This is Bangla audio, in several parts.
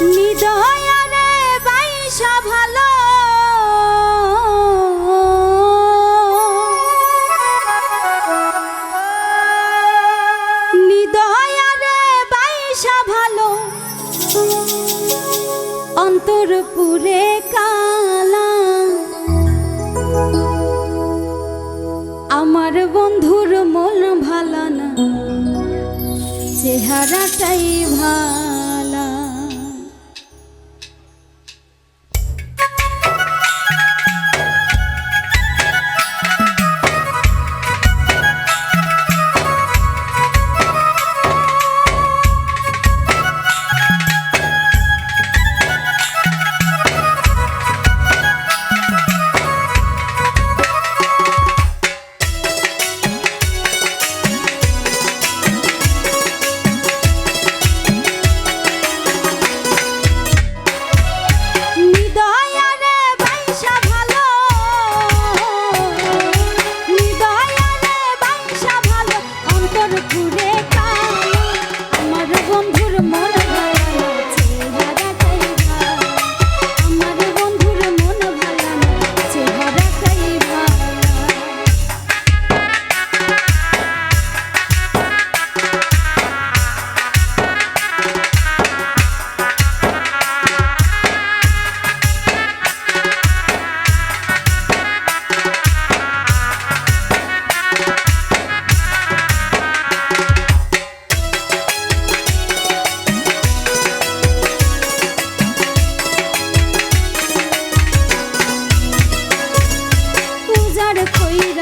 নিদয়ালে বাইশা ভালো। নিদয়ালে বাইশা ভালো। অন্তরপুরে কালা। আমার বন্ধুর মন না চেহারাটাই ভালো।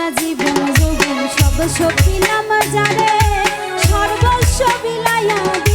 সারা জীবন যোগী সব সখী নামা সর্বস্ব বিলায়া